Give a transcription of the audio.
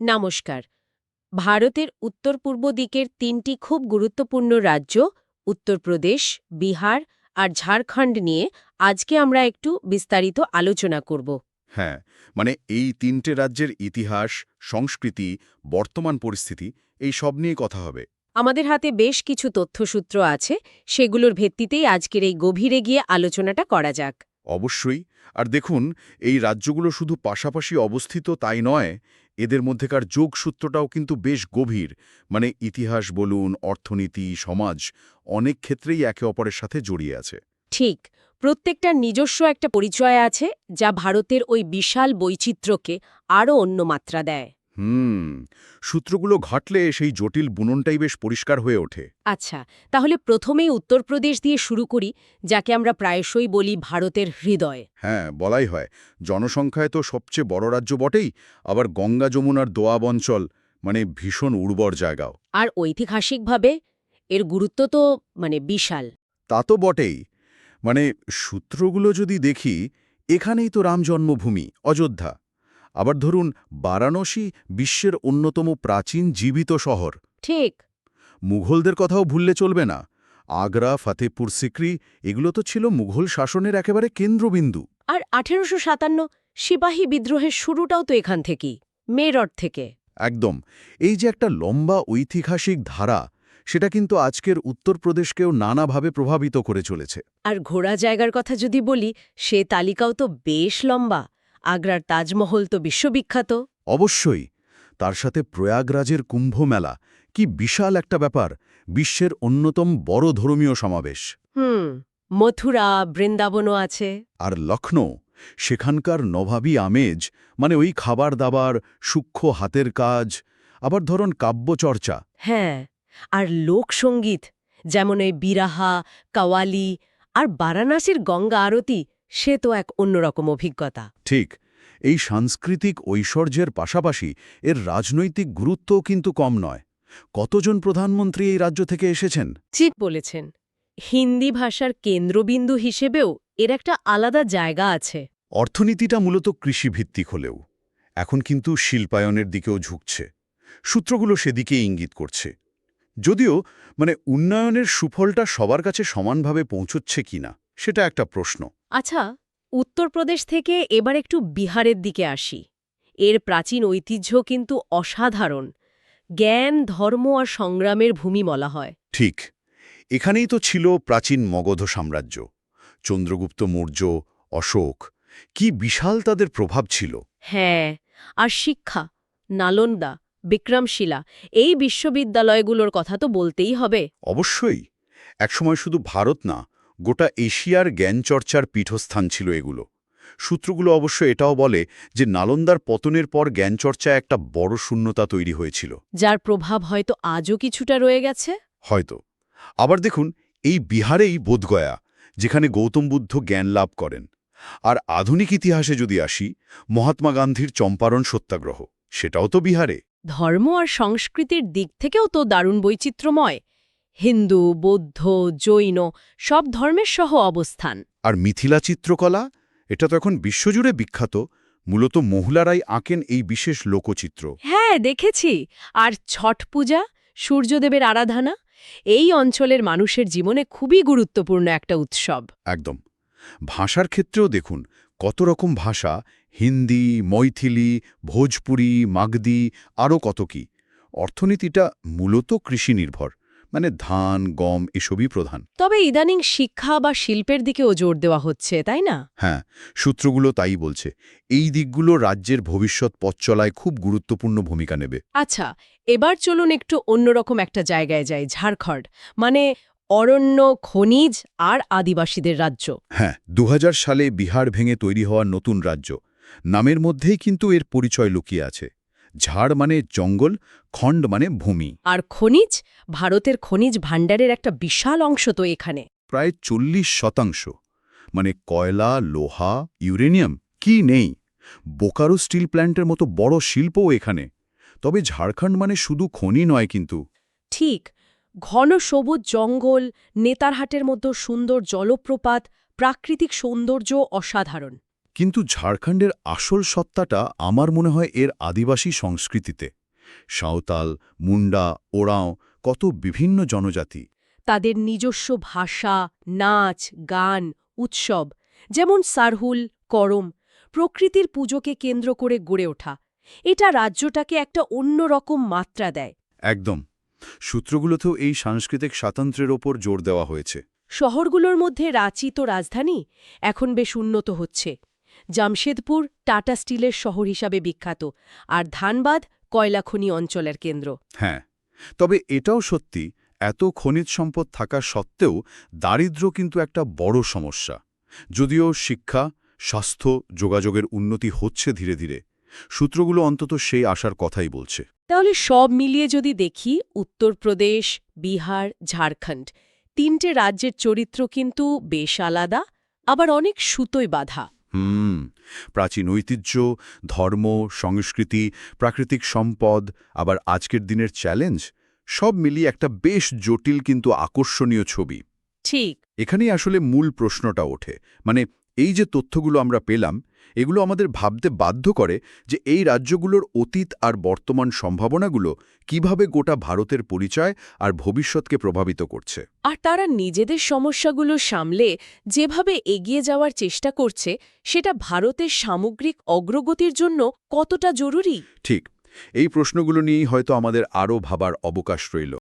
নমস্কার। ভারতের উত্তর পূর্ব দিকের তিনটি খুব গুরুত্বপূর্ণ রাজ্য উত্তরপ্রদেশ বিহার আর ঝাড়খণ্ড নিয়ে আজকে আমরা একটু বিস্তারিত আলোচনা করব। হ্যাঁ মানে এই তিনটে রাজ্যের ইতিহাস সংস্কৃতি বর্তমান পরিস্থিতি এই সব নিয়ে কথা হবে। আমাদের হাতে বেশ কিছু তথ্যসূত্র আছে সেগুলোর ভিত্তিতেই আজকের এই গভীরে গিয়ে আলোচনাটা করা যাক। অবশ্যই আর দেখুন এই রাজ্যগুলো শুধু পাশাপাশি অবস্থিত তাই নয় এদের মধ্যেকার যোগসূত্রটাও কিন্তু বেশ গভীর। মানে ইতিহাস বলুন, অর্থনীতি, সমাজ, অনেক ক্ষেত্রেই একে অপরের সাথে জড়িয়ে আছে। ঠিক, প্রত্যেকটার নিজস্ব একটা পরিচয় আছে, যা ভারতের ওই বিশাল বৈচিত্র্যকে আরও অন্য মাত্রা দেয়। হুম সূত্রগুলো ঘাটলে সেই জটিল বুননটাই বেশ পরিষ্কার হয়ে ওঠে। আচ্ছা তাহলে প্রথমেই উত্তরপ্রদেশ দিয়ে শুরু করি যাকে আমরা প্রায়শই বলি ভারতের হৃদয়। হ্যাঁ বলাই হয়। জনসংখ্যায় তো সবচেয়ে বড় রাজ্য বটেই আবার গঙ্গা যমুনার দোয়াব অঞ্চল মানে ভীষণ উর্বর জায়গাও। আর ঐতিহাসিকভাবে এর গুরুত্ব তো মানে বিশাল। তা তো বটেই। মানে সূত্রগুলো যদি দেখি এখানেই তো রাম জন্মভূমি অযোধ্যা। আবার ধরুন বারাণসী বিশ্বের অন্যতম প্রাচীন জীবিত শহর। ঠিক। মুঘলদের কথাও ভুললে চলবে না। আগ্রা ফতেপুর সিক্রি এগুলো তো ছিল মুঘল শাসনের একেবারে কেন্দ্রবিন্দু। আর আঠেরোশো সাতান্ন সিপাহী বিদ্রোহের শুরুটাও তো এখান থেকেই মেরঠ থেকে। একদম। এই যে একটা লম্বা ঐতিহাসিক ধারা সেটা কিন্তু আজকের উত্তরপ্রদেশকেও নানাভাবে প্রভাবিত করে চলেছে। আর ঘোড়া জায়গার কথা যদি বলি সে তালিকাও তো বেশ লম্বা। আগ্রার তাজমহল তো বিশ্ববিখ্যাত। অবশ্যই তার সাথে প্রয়াগরাজের কুম্ভ মেলা কি বিশাল একটা ব্যাপার বিশ্বের অন্যতম বড় ধর্মীয় সমাবেশ। হুম মথুরা বৃন্দাবনও আছে। আর লখনৌ সেখানকার নভাবী আমেজ মানে ওই খাবার দাবার সূক্ষ্ম হাতের কাজ আবার ধরুন কাব্যচর্চা। হ্যাঁ আর লোকসঙ্গীত যেমন এই বিরাহা কাওয়ালি আর বারাণসীর গঙ্গা আরতি সে তো এক অন্যরকম অভিজ্ঞতা। ঠিক এই সাংস্কৃতিক ঐশ্বর্যের পাশাপাশি এর রাজনৈতিক গুরুত্বও কিন্তু কম নয়। কতজন প্রধানমন্ত্রী এই রাজ্য থেকে এসেছেন? ঠিক বলেছেন। হিন্দি ভাষার কেন্দ্রবিন্দু হিসেবেও এর একটা আলাদা জায়গা আছে। অর্থনীতিটা মূলত কৃষিভিত্তিক হলেও এখন কিন্তু শিল্পায়নের দিকেও ঝুঁকছে। সূত্রগুলো সেদিকে ইঙ্গিত করছে। যদিও মানে উন্নয়নের সুফলটা সবার কাছে সমানভাবে পৌঁছচ্ছে কিনা সেটা একটা প্রশ্ন। আচ্ছা উত্তরপ্রদেশ থেকে এবার একটু বিহারের দিকে আসি। এর প্রাচীন ঐতিহ্য কিন্তু অসাধারণ। জ্ঞান ধর্ম আর সংগ্রামের ভূমি বলা হয়। ঠিক। এখানেই তো ছিল প্রাচীন মগধ সাম্রাজ্য। চন্দ্রগুপ্ত মৌর্য অশোক কি বিশাল তাদের প্রভাব ছিল। হ্যাঁ আর শিক্ষা নালন্দা বিক্রমশিলা এই বিশ্ববিদ্যালয়গুলোর কথা তো বলতেই হবে। অবশ্যই। একসময় শুধু ভারত না গোটা এশিয়ার জ্ঞানচর্চার পীঠস্থান ছিল এগুলো। সূত্রগুলো অবশ্য এটাও বলে যে নালন্দার পতনের পর জ্ঞানচর্চা একটা বড় শূন্যতা তৈরি হয়েছিল। যার প্রভাব হয়তো আজও কিছুটা রয়ে গেছে? হয়তো। আবার দেখুন এই বিহারেই বোধগয়া যেখানে গৌতম বুদ্ধ জ্ঞান লাভ করেন। আর আধুনিক ইতিহাসে যদি আসি মহাত্মা গান্ধীর চম্পারণ সত্যাগ্রহ সেটাও তো বিহারে। ধর্ম আর সংস্কৃতির দিক থেকেও তো দারুণ বৈচিত্র্যময়। হিন্দু বৌদ্ধ জৈন সব ধর্মের সহ অবস্থান। আর মিথিলা চিত্রকলা? এটা তো এখন বিশ্বজুড়ে বিখ্যাত। মূলত মহিলারাই আঁকেন এই বিশেষ লোকচিত্র। হ্যাঁ দেখেছি। আর ছট পূজা সূর্যদেবের আরাধনা এই অঞ্চলের মানুষের জীবনে খুবই গুরুত্বপূর্ণ একটা উৎসব। একদম। ভাষার ক্ষেত্রেও দেখুন কত রকম ভাষা হিন্দি মৈথিলি ভোজপুরি মাগদি আরও কত কি। অর্থনীতিটা মূলত কৃষি নির্ভর মানে ধান গম এসবই প্রধান। তবে ইদানিং শিক্ষা বা শিল্পের দিকেও জোর দেওয়া হচ্ছে তাই না? হ্যাঁ সূত্রগুলো তাই বলছে। এই দিকগুলো রাজ্যের ভবিষ্যৎ পথ চলায় খুব গুরুত্বপূর্ণ ভূমিকা নেবে। আচ্ছা এবার চলুন একটু অন্যরকম একটা জায়গায় যাই ঝাড়খণ্ড। মানে অরণ্য খনিজ আর আদিবাসীদের রাজ্য। হ্যাঁ দু হাজার সালে বিহার ভেঙে তৈরি হওয়া নতুন রাজ্য। নামের মধ্যেই কিন্তু এর পরিচয় লুকিয়ে আছে। ঝাড় মানে জঙ্গল খণ্ড মানে ভূমি। আর খনিজ ভারতের খনিজ ভাণ্ডারের একটা বিশাল অংশ তো এখানে। প্রায় চল্লিশ শতাংশ। মানে কয়লা লোহা ইউরেনিয়াম কি নেই? বোকারো স্টিল প্ল্যান্টের মতো বড় শিল্পও এখানে। তবে ঝাড়খণ্ড মানে শুধু খনি নয় কিন্তু। ঠিক ঘন সবুজ জঙ্গল নেতারহাটের মতো সুন্দর জলপ্রপাত প্রাকৃতিক সৌন্দর্য অসাধারণ। কিন্তু ঝাড়খণ্ডের আসল সত্তাটা আমার মনে হয় এর আদিবাসী সংস্কৃতিতে। সাঁওতাল মুন্ডা ওরাঁও কত বিভিন্ন জনজাতি। তাদের নিজস্ব ভাষা নাচ গান উৎসব যেমন সারহুল করম প্রকৃতির পুজোকে কেন্দ্র করে গড়ে ওঠা। এটা রাজ্যটাকে একটা অন্যরকম মাত্রা দেয়। একদম। সূত্রগুলোতেও এই সাংস্কৃতিক স্বাতন্ত্র্যের ওপর জোর দেওয়া হয়েছে। শহরগুলোর মধ্যে রাঁচি তো রাজধানী এখন বেশ উন্নত হচ্ছে। জামশেদপুর টাটা স্টিলের শহর হিসাবে বিখ্যাত আর ধানবাদ কয়লাখনি অঞ্চলের কেন্দ্র। হ্যাঁ তবে এটাও সত্যি এত খনিজ সম্পদ থাকা সত্ত্বেও দারিদ্র্য কিন্তু একটা বড় সমস্যা। যদিও শিক্ষা স্বাস্থ্য যোগাযোগের উন্নতি হচ্ছে ধীরে ধীরে সূত্রগুলো অন্তত সেই আশার কথাই বলছে। তাহলে সব মিলিয়ে যদি দেখি উত্তরপ্রদেশ বিহার ঝাড়খণ্ড তিনটে রাজ্যের চরিত্র কিন্তু বেশ আলাদা আবার অনেক সুতোয় বাঁধা। হুম প্রাচীন ঐতিহ্য ধর্ম সংস্কৃতি প্রাকৃতিক সম্পদ আবার আজকের দিনের চ্যালেঞ্জ সব মিলিয়ে একটা বেশ জটিল কিন্তু আকর্ষণীয় ছবি। ঠিক। এখানেই আসলে মূল প্রশ্নটা ওঠে মানে এই যে তথ্যগুলো আমরা পেলাম এগুলো আমাদের ভাবতে বাধ্য করে যে এই রাজ্যগুলোর অতীত আর বর্তমান সম্ভাবনাগুলো কীভাবে গোটা ভারতের পরিচয় আর ভবিষ্যৎকে প্রভাবিত করছে। আর তারা নিজেদের সমস্যাগুলো সামলে যেভাবে এগিয়ে যাওয়ার চেষ্টা করছে সেটা ভারতের সামগ্রিক অগ্রগতির জন্য কতটা জরুরি? ঠিক এই প্রশ্নগুলো নিয়েই হয়তো আমাদের আরও ভাবার অবকাশ রইল।